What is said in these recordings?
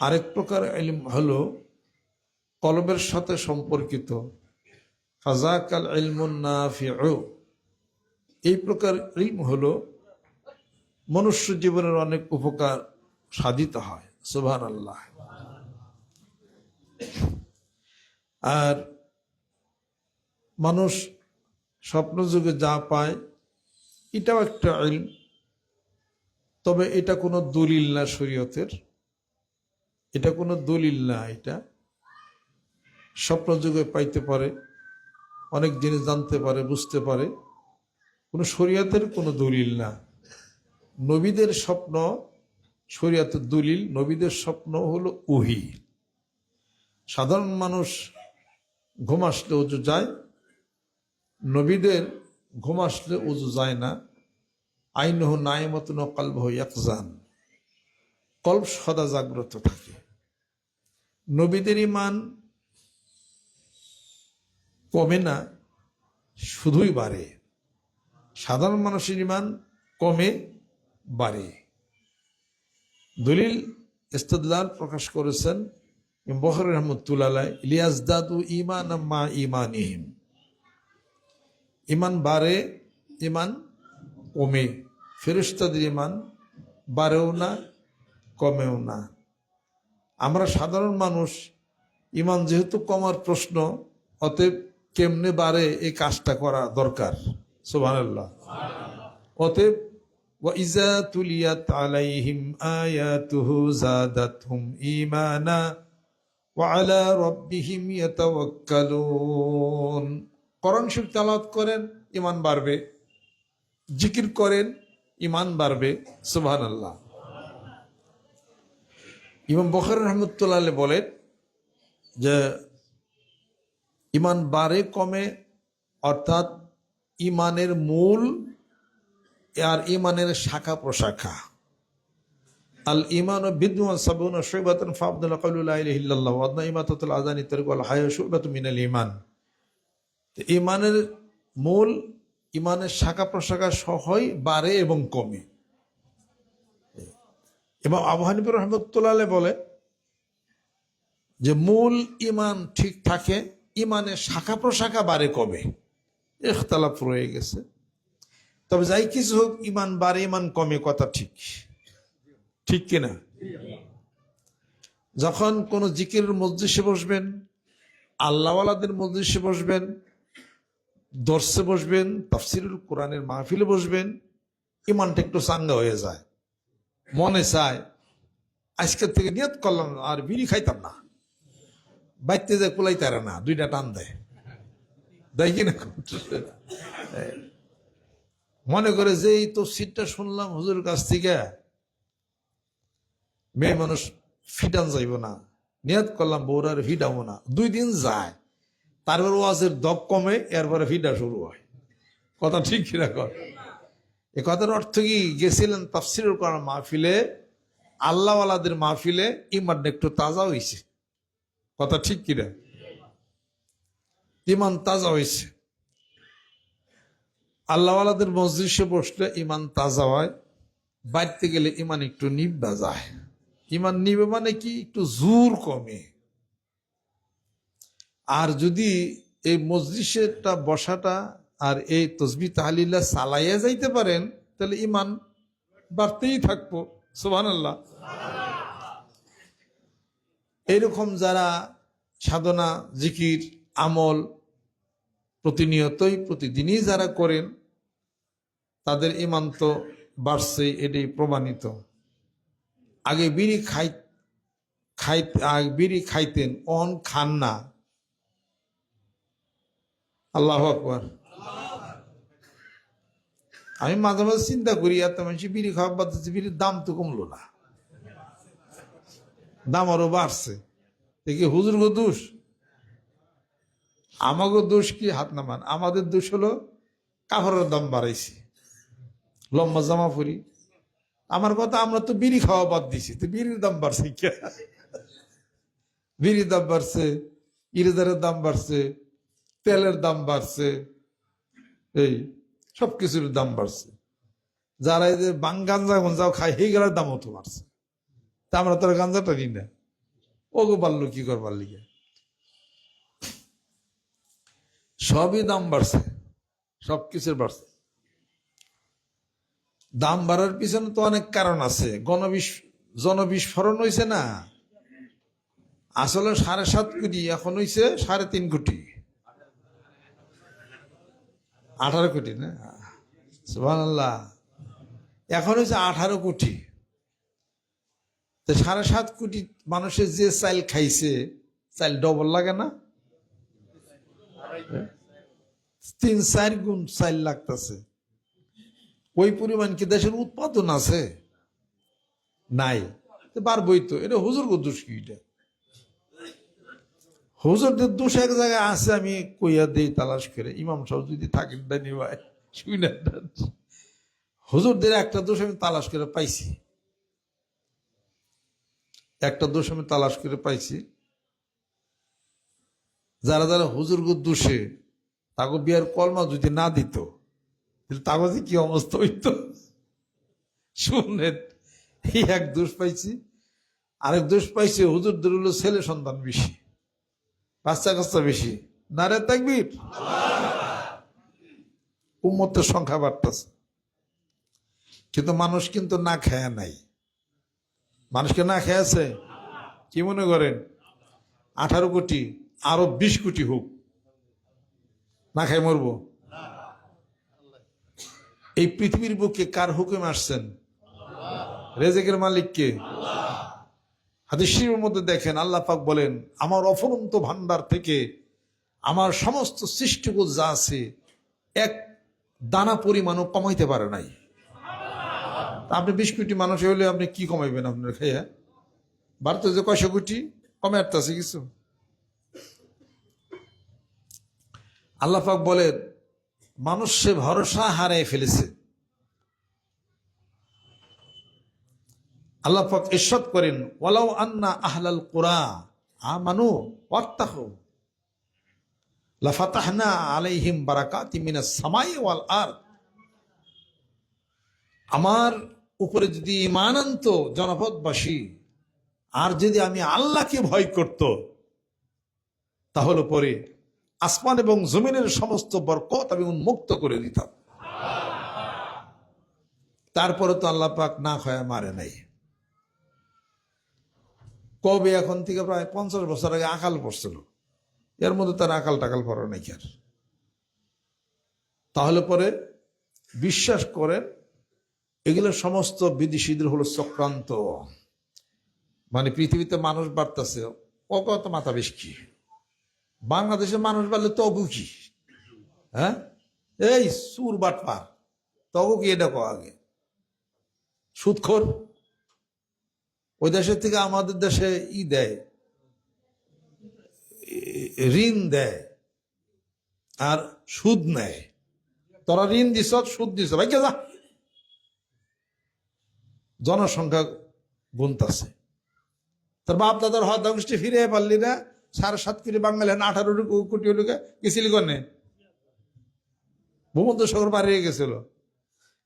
আরেক প্রকার ইলম হলো কলবের সাথে সম্পর্কিত। ফাজাকাল ইলমুন নাফিউ। এই প্রকার ইলম হলো মনুষ্য জীবনের অনেক উপকার সাধিত হয়। সুবহান আল্লাহ আর মানুষ স্বপ্ন যুগে যা পায়, এটাও একটা ইলম। তবে এটা কোনো দলিল না শরীয়তের। এটা কোনো দলিল না, এটা স্বপ্ন যুগে পাইতে পারে, অনেক জিনিস জানতে পারে, বুঝতে পারে, কোনো শরীয়তের কোনো দলিল না। নবীদের স্বপ্ন শরীয়তের দলিল, নবীদের স্বপ্ন হলো উহি সাধারণ মানুষ ঘুম আসলে উজু যায়, নবীদের ঘুম আসলে উজু যায় না। আইনহ নায়মতন কল্ব ইয়াকজান। কল্প সদা জাগ্রত থাকে। নবীদের ইমান কমে না, শুধুই বাড়ে। সাধারণ মানুষের ইমান কমে, বাড়ে। দলিল ইস্তদলাল প্রকাশ করেছেন বহর রহমতুল্লাহ ইলিয়াস দাদু ইমান মা ইমান ইহিম ইমান বাড়ে ইমান কমে। ফেরিস্তাদের ইমান বাড়েও না, কমেও না। আমরা সাধারণ মানুষ ইমান যেহেতু কমার প্রশ্ন অতএব কেমনে বাড়ে এই কাজটা করা দরকার সুবহানাল্লাহ অতএব وإذا تليت عليهم آياته زادتهم إيمانا وعلى ربهم يتوكلون করণ শিব তালাত করেন ইমান বাড়বে জিকির করেন ইমান বাড়বে সুবহান আল্লাহ ইমাম বখর রহমতুল্লাহ বলেন যে ইমান বাড়ে, কমে, অর্থাৎ ইমানের মূল আর ইমানের শাখা প্রশাখা। আল ইমান ও বিদ্যমান সাবুন শৈবাতন ফাবদুল্লাহ কালুল্লাহ আদনা ইমাতাতুল আজানি তরিকুল হায় শুবাতু মিনাল ইমান। ইমানের মূল, ইমানের শাখা প্রশাখা সহই বাড়ে এবং কমে। এবং আবু রহমতুল্লাহ বলে যে মূল ইমান ঠিক থাকে, ইমানের শাখা প্রশাখা বাড়ে কমে ইখতালাফ রয়ে গেছে। তবে যাই কিছু হোক, ইমান বাড়ে, ইমান কমে, কথা ঠিক। ঠিক কিনা? যখন কোন জিকির মসজিষে বসবেন, আল্লাহওয়ালাদের মসজিষে বসবেন, দর্শে বসবেন, তফসিরুল কোরআনের মাহফিলে বসবেন, ইমানটা একটু চাঙ্গা হয়ে যায়। মনে চায়, আজকের থেকে নিয়ত করলাম, আর বিড়ি খাইতাম না। বাইতে যায় কুলাই তারা না, দুইটা টান দেয়। দেয় কিনা মনে করে যে এই সিটটা শুনলাম হুজুর কাছ থেকে, মেয়ে মানুষ ফিটান যাইব না। নিয়ত করলাম বৌরার ফিটাবো না। দুই দিন যায়, তারপর ওয়াজের দপ কমে, এরপরে ফিটা শুরু হয়। কথা ঠিক কিনা কর? এ কথার অর্থ কি? গেছিলেন তাফসিরুল করার মাহফিলে, আল্লাহওয়ালাদের মাহফিলে ইমান একটু তাজা হয়েছে কথা ঠিক কিনা ইমান তাজা হয়েছে আল্লাহওয়ালাদের মসজিদে বসলে ইমান তাজা হয়, বাড়তে গেলে ইমান একটু নিববা যায়। ইমান নিবে মানে কি? একটু জোর কমে। আর যদি এই মসজিদটা বসাটা আর এই তসবি তাহলিল্লা চালাইয়া যাইতে পারেন, তাহলে ইমান বাড়তেই থাকব। সোহান আল্লাহ এইরকম যারা সাধনা, জিকির, আমল প্রতিনিয়তই প্রতিদিনই যারা করেন, তাদের ইমান তো বাড়ছে এটাই প্রমাণিত। আগে বিড়ি খাই খাই বিড়ি খাইতেন অন খান না। আল্লাহ আকবর। আমি মাঝে মাঝে চিন্তা করি, এত মানুষ বিড়ি খাওয়া বাদ বিড়ির দাম তো কমলো না। দাম আরও বাড়ছে। দেখি হুজুর গো দোষ? আমাকে দোষ কি? হাত নামান। আমাদের দোষ হলো কাপড়ের দাম বাড়াইছি। লম্বা জামা পরি। আমার কথা, আমরা তো বিড়ি খাওয়া বাদ দিছি, তো বিড়ির দাম বাড়ছে কে? বিড়ির দাম বাড়ছে ইরেদারের দাম বাড়ছে, তেলের দাম বাড়ছে। এই সব কিছুর দাম বাড়ছে। যারা যে বাং গাঞ্জা গঞ্জাও খায়, সেই গেলার দামও তো বাড়ছে। তা আমরা তো আর গাঞ্জাটা নিই না। ওগো পারল কি করবার লিগে? সবই দাম বাড়ছে সব কিছুর বাড়ছে। দাম বাড়ার পিছনে তো অনেক কারণ আছে। গণবিস জনবিস্ফোরণ হয়েছে না। আসলে সাড়ে সাত কোটি, এখন হয়েছে সাড়ে তিন কোটি। আঠারো কোটি না? সুবাহ এখন হচ্ছে আঠারো কোটি। তো সাড়ে সাত কোটি মানুষের যে চাইল খাইছে চাইল ডবল লাগে না? তিন, চার গুণ চাইল লাগতেছে। ওই পরিমাণ কি দেশের উৎপাদন আছে? নাই। তো পারবই তো। এটা হুজুর দোষ কি এটা? হুজুরদের দোষ এক জায়গায় আছে, আমি কইয়া দেই তালাশ করে। ইমাম সাহেব যদি থাকেন ডানি ভাই হুজুরদের একটা দোষ আমি তালাশ করে পাইছি। একটা দোষ আমি তালাশ করে পাইছি। যারা যারা হুজুর দোষে তাকে বিয়ার কলমা যদি না দিত, তাহলে তাকে যে কি অবস্থা হইতো? শুনেন, এই এক দোষ পাইছি। আরেক দোষ পাইছি, হুজুরদের হলো ছেলে সন্তান বেশি। বাচ্চা কাচ্চা বেশি। নারে তাকবির। উম্মতের সংখ্যা বাড়তেছে। কিন্তু মানুষ কিন্তু না খায় নাই। মানুষকে না খেয়েছে? কি মনে করেন? আঠারো কোটি, আরও বিশ কোটি হোক, না খাই মরবো? এই পৃথিবীর বুকে কার হুকুম আসছেন? রেজেকের মালিককে? হাদিসের মধ্যে দেখেন, আল্লাহ পাক বলেন, আমার অফরন্ত ভান্ডার থেকে আমার সমস্ত সৃষ্টিগুলো যা আছে, এক দানা পরিমাণও কমাইতে পারে নাই। আপনি বিশ কোটি মানুষ হলে আপনি কি কমাইবেন আপনার খাইয়া ভারতে যে কয়শো কোটি, কমে আসতেছে কিছু? আল্লাহ পাক বলেন, মানুষ সে ভরসা হারায় ফেলেছে। আল্লাহ পাক ইরশাদ করেন, ওয়ালাউ আন্না আহলাল কুরা আমানু ওয়াত্তাকু লাফাতাহনা আলাইহিম বারাকাতি মিনাস সামাই ওয়াল আরদ। আমার উপরে যদি ইমান আনতো জনপদবাসী, আর যদি আমি আল্লাহকে ভয় করত, তাহলে পরে আসমান এবং জমিনের সমস্ত বরকত আমি উন্মুক্ত করে দিতাম। তারপরে তো আল্লাহ পাক না খয়া মারে নাই। কবে এখন থেকে প্রায় পঞ্চাশ বছর আগে আকাল পড়ছিল। এর মধ্যে তার আকাল টাকাল পড়ে নাকি আর? তাহলে পরে বিশ্বাস করেন, এগুলো সমস্ত বিদেশিদের হলো চক্রান্ত। মানে পৃথিবীতে মানুষ বাড়তেছে ও কত মাথা বেশ কি? বাংলাদেশে মানুষ বাড়লে তবু কি? হ্যাঁ? এই সুর বাটপার, তবু কি এটা কো আগে? সুদখোর? ওই দেশের থেকে আমাদের দেশে ই দেয়, ঋণ দেয়, আর সুদ নেয়। তোরা ঋণ দিস, সুদ দিস, ভাই জনসংখ্যা গুনতাছে। তোর বাপ দাদার হত্যা গোষ্ঠী ফিরে পারলি না, সাড়ে সাত কোটি বাঙালি এখন আঠারো কোটি লোকে গেছিলি কনে? ভূমধ্য সাগর পাড়িয়ে গেছিল।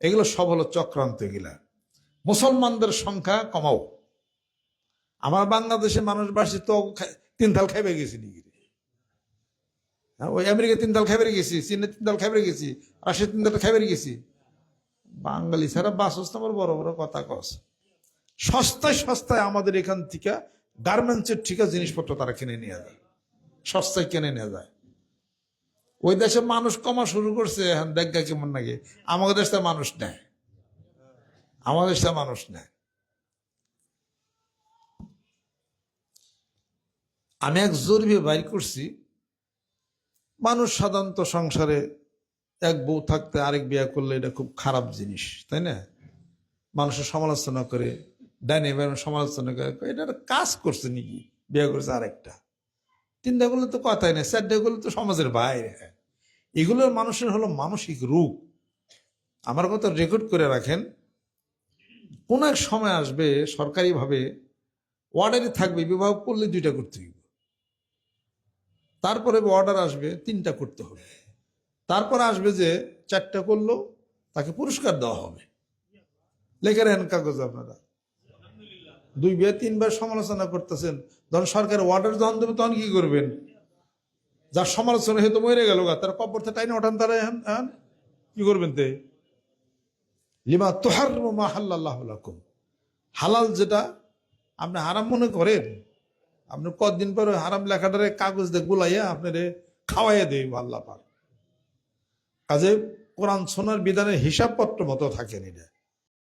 এগুলো সব হলো চক্রান্ত এগুলা। মুসলমানদের সংখ্যা কমাও। আমার বাংলাদেশে মানুষ বাসি তো তিন থাল খাইবে গেছি নাকি? হ্যাঁ, ওই আমেরিকা তিন তাল খাইবে গেছি চীনে তিন তাল খাইবে গেছি রাশিয়া তিন তাল খাইবে গেছি। বাঙালি ছাড়া বাসস তোমার বড় বড় কথা কস। সস্তায় সস্তায় আমাদের এখান থেকে গার্মেন্টসের ঠিকা জিনিসপত্র তারা কিনে নিয়ে যায়। সস্তায় কিনে নিয়ে যায়। ওই দেশে মানুষ কমা শুরু করছে এখন দেখা কেমন নাকি? আমাদের দেশটা মানুষ নেয়। আমাদের দেশে মানুষ নেয়। আমি এক জরুরি বাইর করছি, মানুষ সাধারণত সংসারে এক বউ থাকতে আরেক বিয়ে করলে এটা খুব খারাপ জিনিস, তাই না? মানুষের সমালোচনা করে, ডাইনে বাইরে সমালোচনা করে এটা কাজ করছে নাকি? বিয়ে করছে আরেকটা? তিনটা করলে তো কথাই নেই, চারটা করলে তো সমাজের বাইরে। এগুলো মানুষের হলো মানসিক রূপ আমার কথা রেকর্ড করে রাখেন, কোন এক সময় আসবে সরকারিভাবে, ওয়ার্ডারে থাকবে, বিবাহ করলে দুইটা করতে হবে তারপরে অর্ডার আসবে, তিনটা করতে হবে। তারপর আসবে যে চারটা করল, তাকে পুরস্কার দেওয়া হবে। লেখে রাখেন কাগজ আপনারা। দুই বার তিনবার সমালোচনা করতেছেন। যখন সরকার অর্ডার যখন দেবে, তখন কি করবেন? যার সমালোচনা হয়তো মরে গেল তার থেকে টাইনে ওঠান তারা এখন কি করবেন তে? লিমা তোহার মাহাল্লাহ হালাল যেটা আপনি হারাম মনে করেন আপনি কতদিন পরে হারাম লেখাটারে কাগজ দিয়ে গুলাইয়া আপনারে খাওয়াইয়া দেবে আল্লাহ পাক। কাজে কোরআন সোনার বিধানের হিসাবপত্র মতো থাকেন এটা।